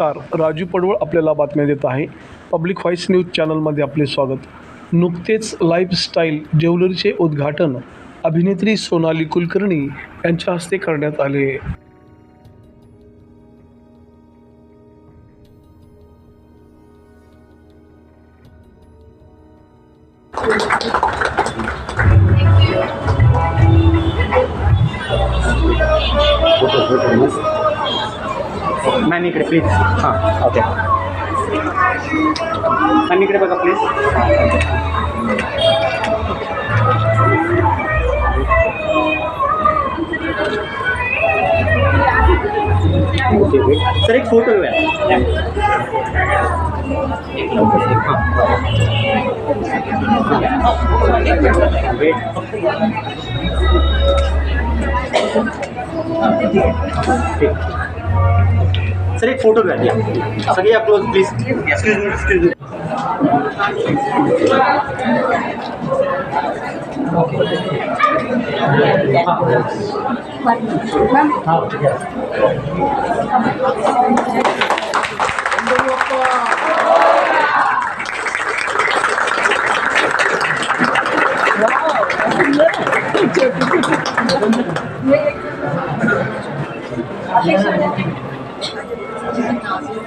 नमस्कार. राजू पडवळ आपल्याला बातम्या देत आहे. पब्लिक व्हॉईस न्यूज चॅनलमध्ये आपले स्वागत. नुकतेच लाईफस्टाईल ज्वेलरीचे उद्घाटन अभिनेत्री सोनाली कुलकर्णी यांच्या हस्ते करण्यात आले. मॅम इकडे प्लीज हां ओके मॅम इकडे बघा प्लीज ओके वेट सर एक फोटो घ्या हां वेट ठीक सर एक फोटो घ्या या. सगळे या close please excuse me excuse me Gracias.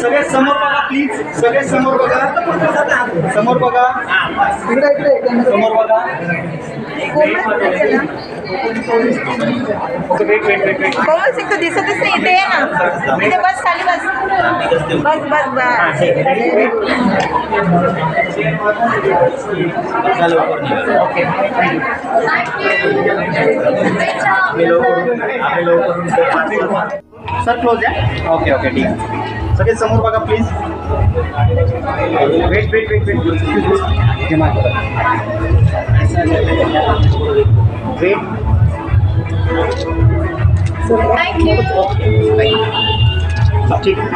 सगळे समोर बघा प्लीज सगळे समोर बघा. समोर बघा. समोर बघा. Okay wait wait wait wait Komal Singh तू दिसतच नाही इथे ये ना. इथे बस खाली बस. बस बस बस. सर क्लोज आहे. ओके ओके ठीक. आहे सगळे समोर बघा please wait wait wait wait wait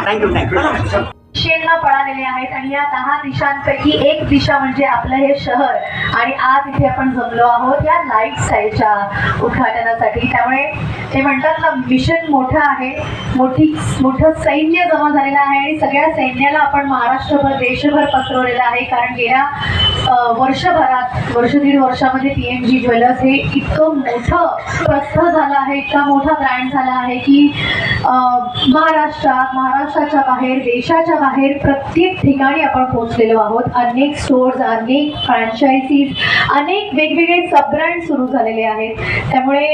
thank you thank you दिशेंना पळालेले आहेत आणि या दहा दिशांपैकी एक दिशा म्हणजे आपलं हे शहर. आणि आज इथे आपण जमलो आहोत या लाईफ स्टाईलच्या उद्घाटनासाठी. त्यामुळे ते म्हणतात ना मिशन मोठं आहे. मोठी मोठं सैन्य जमा झालेलं आहे आणि सगळ्या सैन्याला आपण महाराष्ट्रभर देशभर पसरवलेलं आहे. कारण गेल्या वर्षभरात वर्ष दीड वर्षामध्ये पी एम जी ज्वेलर्स हे इतकं मोठं प्रस्थ झालं आहे इतका मोठा ब्रँड झाला आहे की महाराष्ट्रात महाराष्ट्राच्या बाहेर देशाच्या बाहेर प्रत्येक ठिकाणी आपण पोहोचलेलो आहोत. अनेक स्टोर्स अनेक फ्रँचायझीज अनेक वेगवेगळे सब ब्रँड सुरू झालेले आहेत. त्यामुळे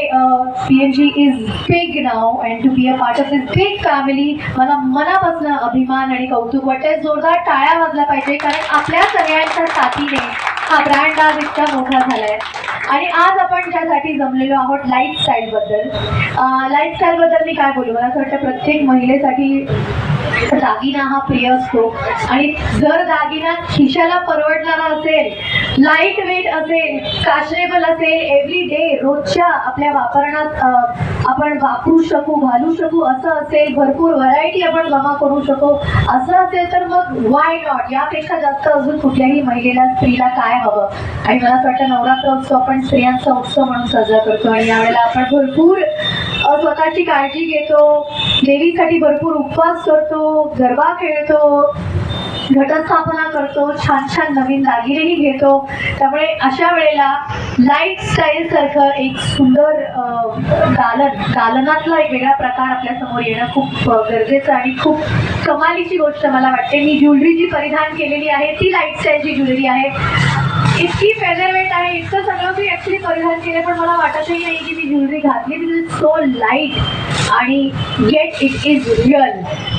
P M G is big now and to be a part of this big family मला मनापासून अभिमान आणि कौतुक वाटतंय. जोरदार टाळ्या वाजला पाहिजे कारण आपल्या सगळ्यांच्या साथीने हा ब्रँड आज इतका मोठा झालाय. आणि आज आपण ज्यासाठी जमलेलो आहोत लाईफस्टाईल बद्दल लाईफस्टाईल बद्दल मी काय बोलू? मला असं वाटतं प्रत्येक महिलेसाठी दागिना हा प्रिय असतो. आणि जर दागिना खिशाला परवडणारा असेल लाइट वेट असेल फॅशनेबल असेल एव्हरी डे रोजच्या आपल्या वापरण्यात आपण वापरू शकू घालू शकू असं असेल भरपूर व्हरायटी आपण जमा करू शकू. असं असेल तर मग वाय नॉट यापेक्षा जास्त अजून कुठल्याही महिलेला स्त्रीला काय हवं? आणि मला असं वाटतं नवरात्र उत्सव आपण स्त्रियांचा उत्सव म्हणून साजरा करतो. आणि यावेळेला आपण भरपूर स्वतःची काळजी घेतो देवीसाठी भरपूर उपवास करतो गरबा खेळतो घटस्थापना करतो छान छान नवीन दागिनेही घेतो. त्यामुळे अशा वेळेला लाईफ स्टाईल सारखं एक सुंदर दालन दालनातला एक वेगळा प्रकार आपल्यासमोर येणं खूप गरजेचं आणि खूप कमालीची गोष्ट मला वाटते. मी ज्वेलरी जी परिधान केलेली आहे ती लाईफ स्टाईलची ज्वेलरी आहे इतकी फेदरवेट आहे इतकं सगळं मी ऍक्च्युली परिधान केलं पण मला वाटतही नाही की मी ज्वेलरी घातली बिकॉज इज सो लाइट आणि yet it is real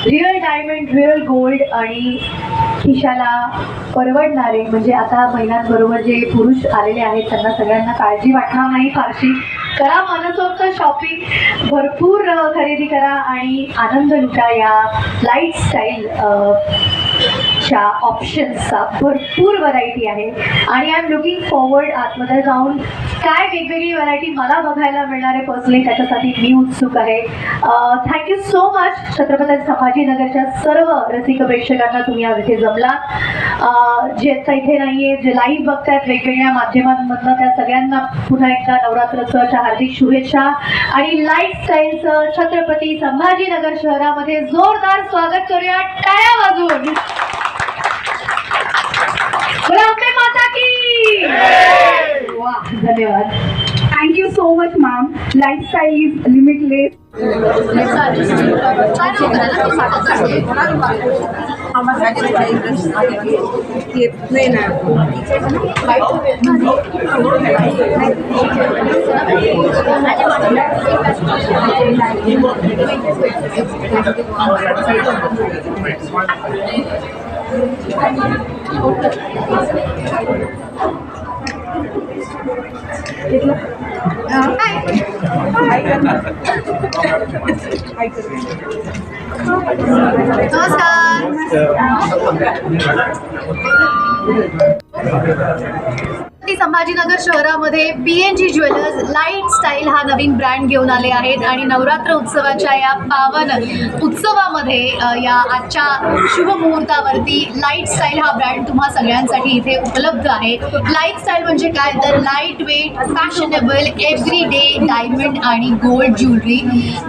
real diamond real gold आणि खिशाला परवडणारे म्हणजे आता महिलांबरोबर जे पुरुष आलेले आहेत त्यांना सगळ्यांना काळजी वाटणार नाही फारशी. करा मनसोक्त शॉपिंग भरपूर खरेदी करा आणि आनंद लुटा या लाईफस्टाईल च्या ऑप्शन्सचा भरपूर व्हरायटी आहे. आणि आय एम लुकिंग फॉरवर्ड आतमध्ये जाऊन काय वेगवेगळी व्हरायटी मला बघायला मिळणार आहे पर्सनली त्याच्यासाठी मी उत्सुक आहे. Thank you so much Chhatrapati संभाजीनगरच्या सर्व रसिक प्रेक्षकांना तुम्ही आज इथे जमलात. जे आता इथे नाही आहे जे लाईव्ह बघतायत वेगवेगळ्या माध्यमांमधनं त्या सगळ्यांना पुन्हा एकदा नवरात्रोत्सवाच्या हार्दिक शुभेच्छा. आणि लाईफस्टाईलचं छत्रपती संभाजीनगर शहरामध्ये जोरदार स्वागत करूया टाळ्या वाजवून. लाइफ स्टाइल इज़ लिमिटलेस येत नाही नमस्कार छत्रपती संभाजीनगर शहरामध्ये B N G jewellers light style हा नवीन ब्रँड घेऊन आले आहेत आणि नवरात्र उत्सवाच्या या पावन उत्सवामध्ये या आजच्या शुभ मुहूर्तावरती लाइट स्टाईल हा ब्रँड तुम्हा सगळ्यांसाठी इथे उपलब्ध आहे. लाइट स्टाईल म्हणजे काय? तर lightweight fashionable every day diamond आणि गोल्ड ज्वेलरी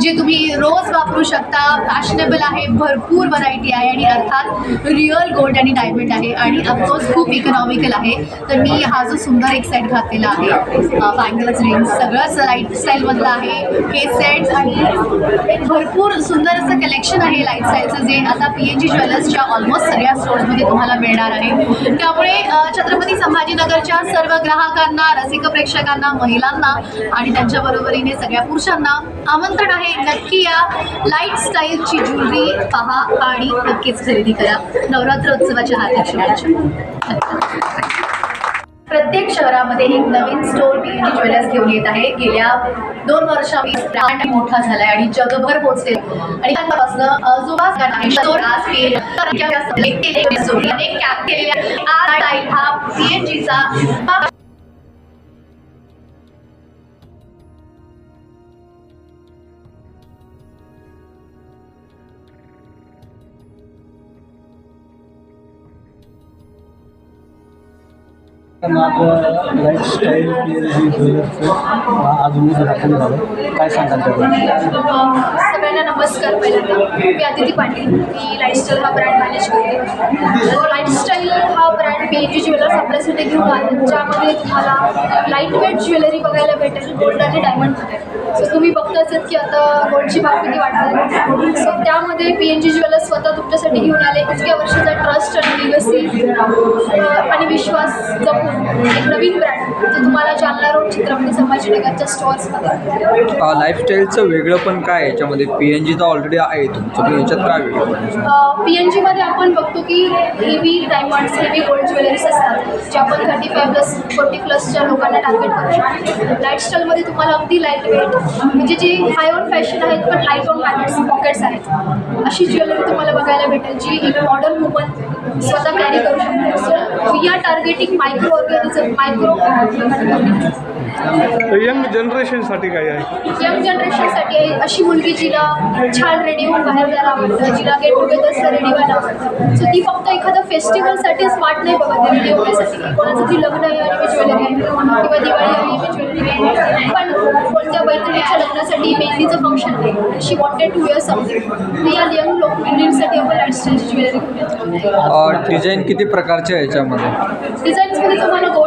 जे तुम्ही रोज वापरू शकता. फॅशनेबल आहे भरपूर व्हरायटी आहे आणि अर्थात रिअल गोल्ड आणि डायमंड आहे. आणि अफकोर्स खूप इकॉनॉमिकल आहे. तर मी हा जो सुंदर एक सेट घातलेला आहे. बँगल्स रिंग्स सगळंच लाईफस्टाईलमधलं आहे. हे सेट्स आणि भरपूर सुंदर असं कलेक्शन आहे लाईफस्टाईलचं जे आता पी एन जी ज्वेलर्सच्या ऑलमोस्ट सगळ्या स्टोर्समध्ये तुम्हाला मिळणार आहे. त्यामुळे छत्रपती संभाजीनगरच्या सर्व ग्राहकांना रसिक प्रेक्षकांना महिलांना आणि त्यांच्या बरोबरीने सगळ्या पुरुषांना आमंत्रण आहे. नक्की या लाइट स्टाईलची ज्वेलरी पहा आणि नक्कीच खरेदी करा. नवरात्र उत्सवाच्या हार्दिक शुभेच्छा. प्रत्येक शहरामध्ये एक नवीन स्टोर बी ज्वेलर्स घेऊन येत आहे. गेल्या दोन वर्षांनी मोठा झालाय आणि जगभर पोहोचले. आणि त्यापासून तर माझं लाईफस्टाईल ज्वेलर्सचं आज उद्घाटन झालं. काय सांगाल त्याबद्दल? सगळ्यांना नमस्कार. पहिल्यांदा मी अदिती पाटील. मी लाईफस्टाईल हा ब्रँड मॅनेज करते. लाईफस्टाईल हा ब्रँड बी जी ज्वेलर्स आपल्यासाठी घेऊन आले. ज्यामध्ये तुम्हाला लाइट वेट ज्वेलरी बघायला भेटेल गोल्ड आणि डायमंडमध्ये सो तुम्ही बघताच आहेत की आता गोल्डची भाव किती वाटतात सो त्यामध्ये पी एन जी ज्वेलर्स स्वतः तुमच्यासाठी घेऊन आले. इतक्या वर्षाचा ट्रस्ट आणि लिगसी आणि विश्वास जपून एक नवीन ब्रँड जे तुम्हाला जालना रोड छत्रपती संभाजीनगरच्या स्टॉर्समध्ये लाईफस्टाईलचं वेगळं पण काय याच्यामध्ये पी एन जी तर ऑलरेडी आहे तुमचं. याच्यात काय वेगळं? पी एन जीमध्ये आपण बघतो की heavy diamonds heavy gold jewelleries असतात जे आपण थर्टी फाय प्लस फोर्टी प्लसच्या लोकांना टार्गेट करू शकतो. लाईफस्टाईलमध्ये तुम्हाला अगदी लाइट वेट म्हणजे जे हाय ऑन फॅशन आहेत पण लाइट ऑन पॅकेट्स पॉकेट्स आहेत. अशी ज्वेलरी तुम्हाला बघायला भेटेल जी एक मॉडर्न वुमन स्वतः कॅरी करू शकतो. So we are targeting micro organism micro तर यंग जनरेशनसाठी काय आहे? यंग जनरेशनसाठी आहे अशी मुलगी जिला छान रेडी होऊन बाहेर जायला आवडतं जिला गेट टुगेदर्सला रेडी व्हायला आवडतं. सो ती फक्त एखाद्या फेस्टिवलसाठी स्मार्ट नाही बघत रेडी होण्यासाठी कोणाचं ती लग्न आहे आणि मी ज्वेलरी आहे किंवा दिवाळी आहे मी ज्वेलरी आहे. पण कोणत्या मैत्रिणीच्या लग्नासाठी मेहंदीचं फंक्शन आहे she wanted to years something या यंग लोक मुलींसाठी आपण लाईफस्टाईलची ज्वेलरी डिझाईन किती प्रकारचे आहे याच्यामध्ये? डिझाईन्समध्ये तुम्हाला गोल्ड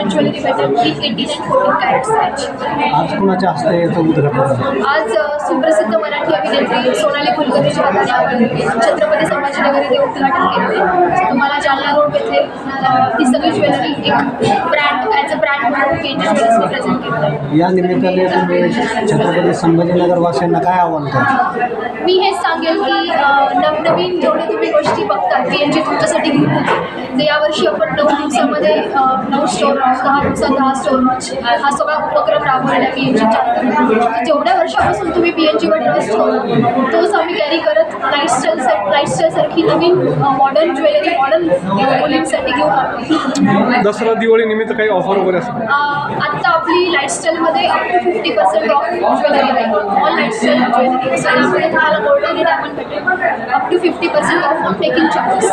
आणि डायमंड डायमंड ज्वेलरी भेटेल ही एटीन अँड फोर्टीन कॅरेट्स आहे आज कुणाच्या हस्ते याचं उद्घाटन आज सुप्रसिद्ध मराठी अभिनेत्री सोनाली कुलकर्णीच्या हाताने आपण छत्रपती संभाजीनगर येथे उद्घाटन केले तुम्हाला जालना रोड येथे ही सगळी ज्वेलरी एक ब्रँड ॲज अ ब्रँड म्हणून के प्रेझेंट केलं. या निमित्ताने तुम्ही छत्रपती संभाजीनगर वासियांना काय आव्हान करा मी हेच सांगेल की नवनवीन जेवढे तुम्ही गोष्टी बघता पी एन जी तुमच्यासाठी घेऊन तर यावर्षी आपण नऊ दिवसामध्ये नऊ स्टोर दहा दिवसात दहा स्टोर हा सगळा उपक्रम राबवलेला पी एन जीच्या जेवढ्या वर्षापासून तुम्ही पी एन जीवर ट्रस्ट ठेवला तोच आम्ही कॅरी करत लाईफस्टाईल सेट लाईफस्टाईलसारखी नवीन मॉडर्न ज्वेलरी मॉडर्न मुलींसाठी घेऊन आलो. दसरा दिवाळी निमित्त काही ऑफर वगैरे आत्ता आपली लाईफस्टाईलमध्ये up to fifty percent off jewellery आहे. ऑल लाईफस्टाईल ज्वेलरी डायमंड भेटेल. Up to fifty percent off making charges